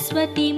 सरस्वती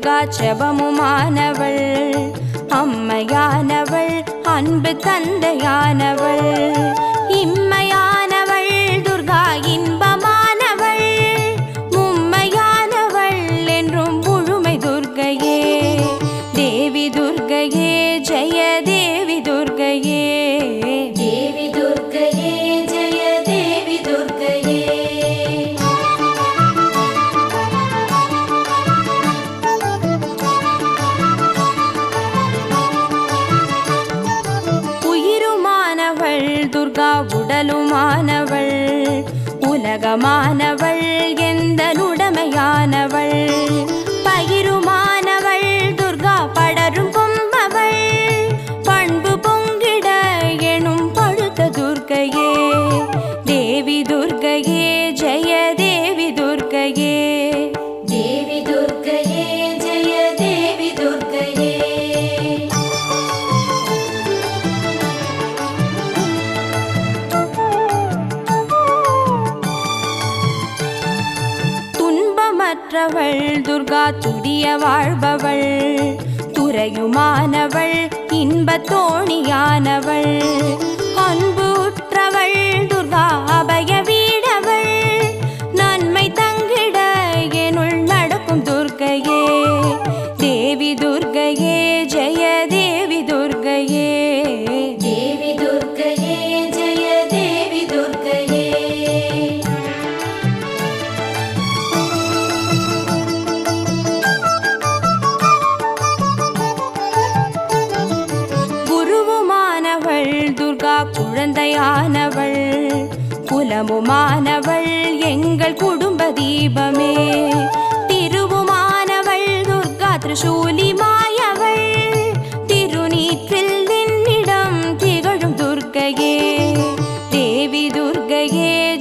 துர்கா செபமுமானவள் அம்மையானவள் அன்பு தந்தையானவள்.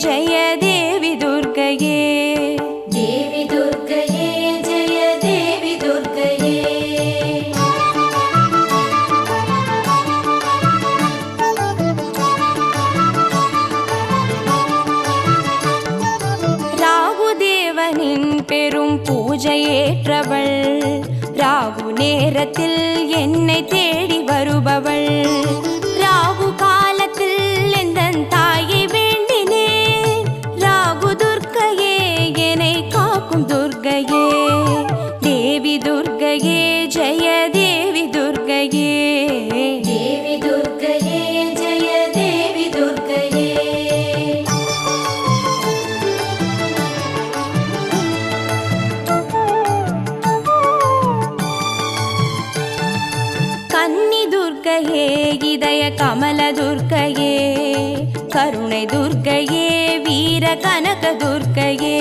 ஜெய தேவி துர்கையே. தேவி துர்கையே ஜெய தேவி துர்கையே. ராகுதேவனின் பெரும் பூஜையேற்றவள் ராகு நேரத்தில் உதய கமல துர்க்கையே கருணை துர்க்கையே வீர கனக துர்க்கையே.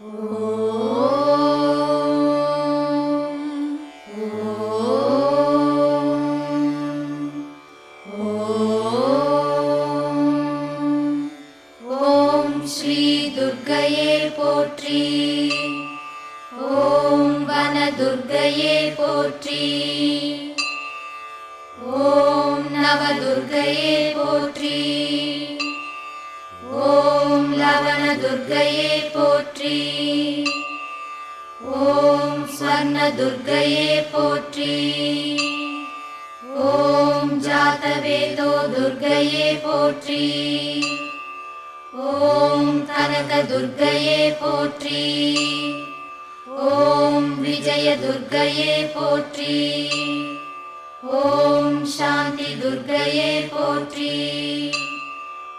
Oh. ஓம் கனக துர்க்கையே போற்றி. ஓம் விஜய துர்க்கையே போற்றி. ஓம் சாந்தி துர்க்கையே போற்றி.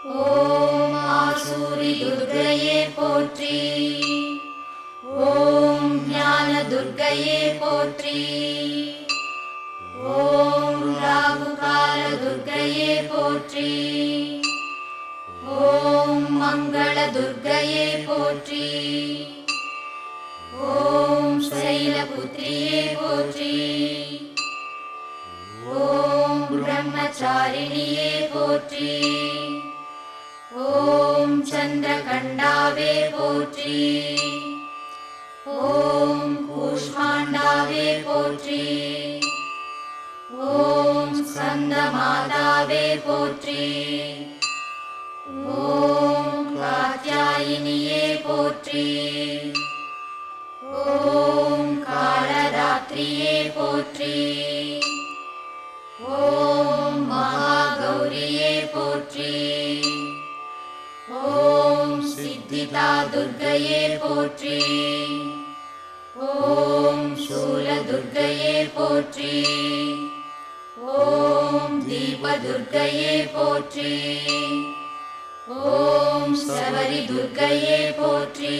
ஓம் ஆசூரி துர்க்கையே போற்றி. ஓம் ஞான துர்க்கையே போற்றி. ஓம் ராகுகால துர்க்கையே போற்றி. மங்கள துர்கையே போற்றி. ஓம் சைலபுத்ரியே போற்றி. ஓம் பிரம்மச்சாரிணியே போற்றி. ஓம் சந்திரகண்டாவே போற்றி. ஓம் கூஷ்மாண்டாவே போற்றி. ஓம் ஸ்கந்தமாதாவே போற்றி. காத்யாயினியே போற்றி. ஓம் காலராத்திரியே போற்றி. ஓம் மகாகௌரியே போற்றி. ஓம் சித்திதா துர்கையே போற்றி. ஓம் சூலதுர்க்கையே போற்றி. ஓம் தீபதுர்க்கையே போற்றி. துர்க்கையே போற்றி.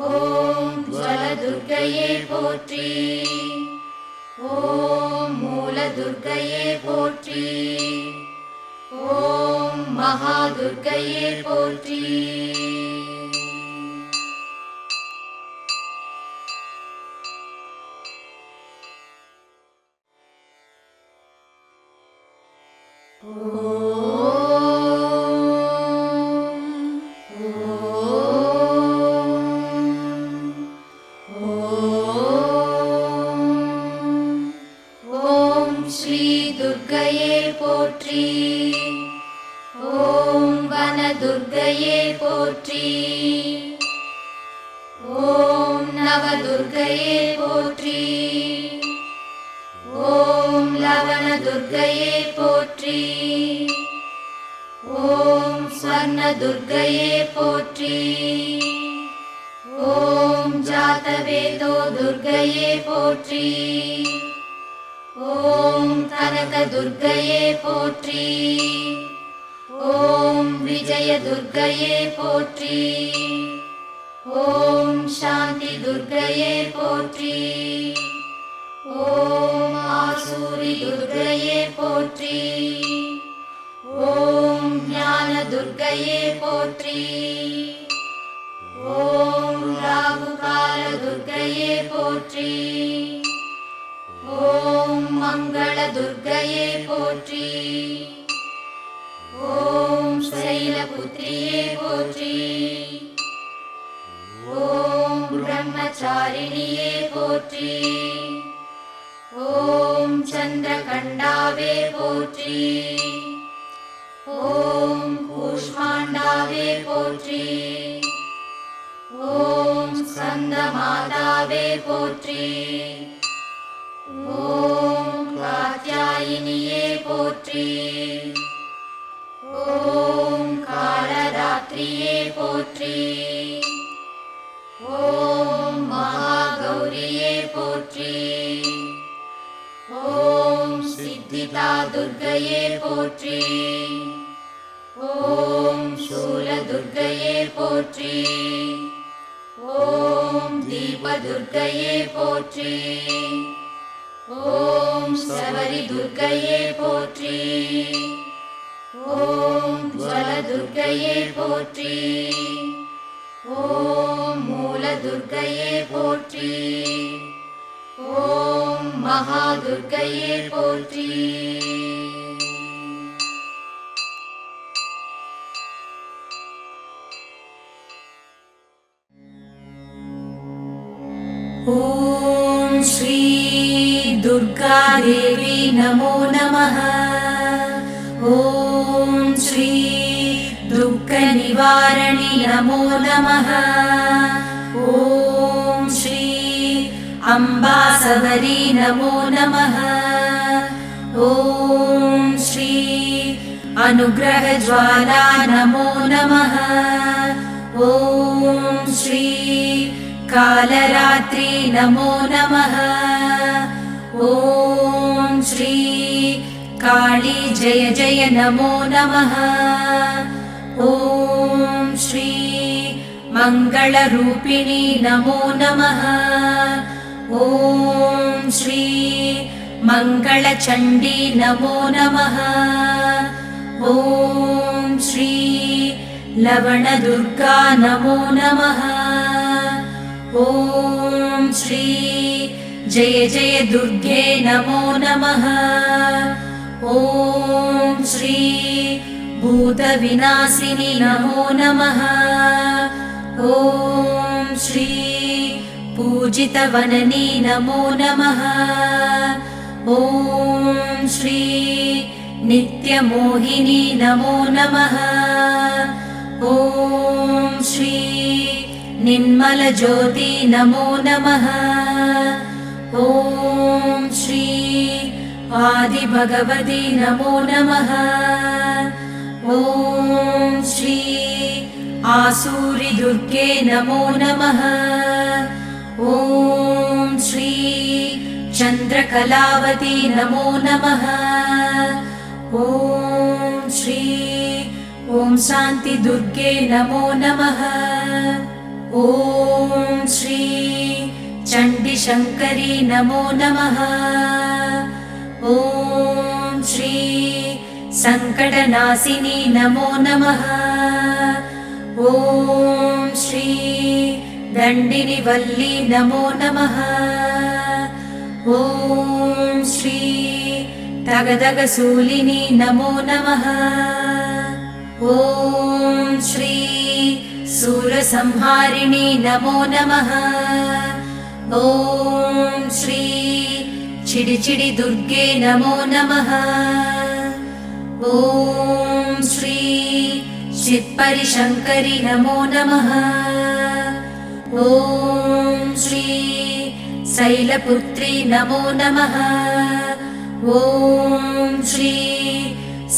ஓம் ஜல துர்க்கையே போற்றி. ஓம் மூல துர்க்கையே போற்றி. ஓம் மகா துர்க்கையே போற்றி. ஓம் வனதுர்கையே போற்றி. ஓம் நவதுர்கையே போற்றி. ஓம் லவணதுர்கையே போற்றி. ஓம் ஸ்வர்ணதுர்க்கையே போற்றி. ஓம் ஜாதவேதோ துர்க்கையே போற்றி. ஓம் கனக துர்க்கையே போற்றி. ஓம் விஜய துர்க்கையே போற்றி. ஓம் சாந்தி துர்க்கையே போற்றி. ஓம் ஆசூரி துர்க்கையே போற்றி. ஓம் ஞான துர்க்கையே போற்றி. ஓம் ராகுகால துர்க்கையே போற்றி. ஓம் மங்கள துர்க்கையே போற்றி. ஓம் சைலபுத்ரியே போற்றி. ஓம் பிரம்மச்சாரிணியே போற்றி. ஓம் சந்திரகண்டாவே போற்றி. ஓம் கூஷ்மாண்டாவே போற்றி. ஓம் ஸ்கந்தமாதாவே போற்றி. ஓம் காத்யாயினியே போற்றி. ஓம் காலராத்திரியே போற்றி. ஓம் மகாகௌரியே போற்றி. ஓம் சித்திதா துர்கையே போற்றி. ஓம் சூலதுர்க்கையே போற்றி. ஓம் தீபதுர்க்கையே போற்றி. ஓம் சபரி துர்க்கையே போற்றி. ஓம் ஜல ஜலதுர்க்கையே போற்றி. ஓம் மூல மூலதுர்க்கையே போற்றி. ஓம் மகா மகாதுர்க்கையே போற்றி. दुर्गादेवी नमो नमः। ॐ श्री दुःखनिवारणि नमो नमः। ॐ श्री अम्बासवरी नमो नमः। ॐ श्री अनुग्रहज्वाला नमो नमः। ॐ श्री कालरात्रि नमो नमः काली जय जय नमो नमः। ॐ श्री मङ्गलरूपिणी नमो नमः। ॐ श्री मङ्गलचण्डी नमो नमः। ॐ श्री लवणदुर्गा नमो नमः। ॐ श्री जय जय दुर्गे नमो नमः ॐ श्री भूतविनाशिनि नमो नमः। ॐ श्री पूजितवननी नमो नमः। ॐ श्री नित्यमोहिनी नमो नमः। ॐ श्री निर्मलज्योति नमो नमः। ॐ श्री आदिभगवती नमो नमः। ॐ श्री आसूरिदुर्गे नमो नमः। ॐ श्री चन्द्रकलावती नमो नमः। ॐ श्री ॐ शान्तिदुर्गे नमो नमः। ॐ श्री चण्डिशङ्करी नमो नमः ॐ श्री सङ्कटनाशिनी नमो नमः। ॐ श्री दण्डिनिवल्ली नमो नमः। ॐ श्री तगदगसूलिनी नमो नमः। ॐ श्री सूरसंहारिणी नमो नमः। ॐ श्री चिडिचिडि दुर्गे नमो नमः। ॐ श्री चित्परिशङ्करि नमो नमः। ॐ श्री शैलपुत्री नमो नमः। ॐ श्री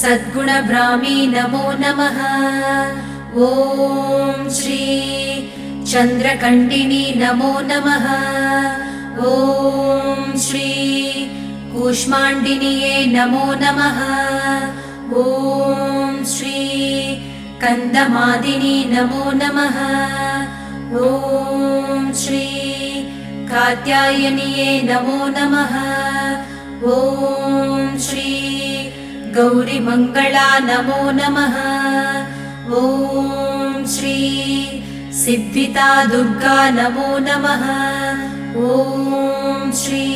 सद्गुणब्राह्मी नमो नमः। ॐ श्री चन्द्रकण्डिनी नमो नमः ॐ श्री कूष्माण्डिन्ये नमो नमः। ॐ श्री कन्दमादिनी नमो नमः। ॐ श्री कात्यायनिये नमो नमः। ॐ श्री गौरिमङ्गला नमो नमः। ॐ श्री सिद्धिता दुर्गा नमो नमः ॐ श्री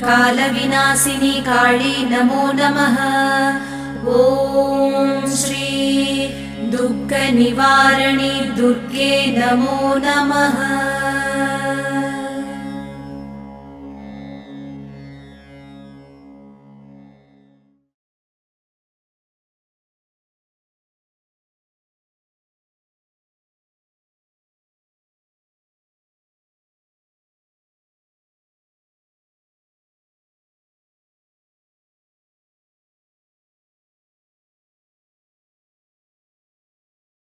कालविनाशिनी काळी नमो नमः। ॐ श्री दुःखनिवारणि दुर्गे नमो नमः